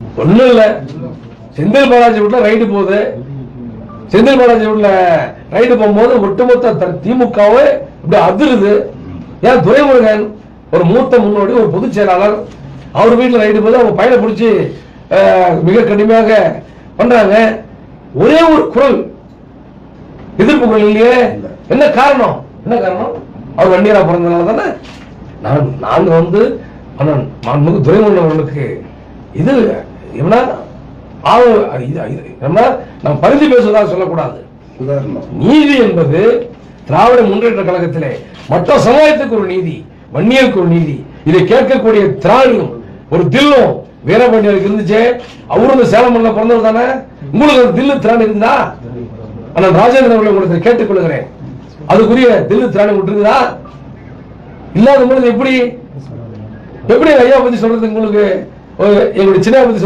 ஒண்ணும் இல்ல. செந்தில் பாலாஜி வீட்டுல ரைடு போகுது. செந்தில் பாலாஜி வீட்டுல ரைடு போகும்போது ஒட்டுமொத்த திமுகவே இப்படி அதிருது. ஏன் துரைமுருகன் ஒரு மூத்த முன்னோடி ஒரு பொதுச் செயலாளர் அவர் வீட்டுல ரைடு போது அவங்க பையனை பிடிச்சி மிக கடுமையாக பண்றாங்க. ஒரே ஒரு குரல் எதிர்ப்பு குரல் இல்லையே. என்ன காரணம்? என்ன காரணம்? அவர் வண்டியரா பிறந்தனால தானே. நான் நாங்க வந்து அண்ணன் மாண்புமிகு துரைமுருகன் அவர்களுக்கு இது எப்படின்னா நம்ம பரிந்து பேசுவதாக சொல்லக்கூடாது. நீதி என்பது திராவிட முன்னேற்ற கழகத்திலே மற்ற சமுதாயத்துக்கு ஒரு நீதி வன்னியருக்கு ஒரு நீதி. இதை கேட்கக்கூடிய திராணியும் ஒரு தில்லும் வீரபாண்டியருக்கு இருந்துச்சே. அவரும் இந்த சேலம் மண்ணில் பிறந்தவர் தானே? உங்களுக்கு அந்த தில்லு திராணி இருந்தா? அண்ணன் ராஜேந்திரன் அவர்களை உங்களுக்கு கேட்டுக்கொள்கிறேன். அதுக்குரிய தில்லு திராணி விட்டுருக்குதா இல்லாத பொழுது எப்படி? எப்படி ஐயா பத்தி சொல்றது உங்களுக்கு? ஒரு- எங்களுடைய சின்ன பத்தி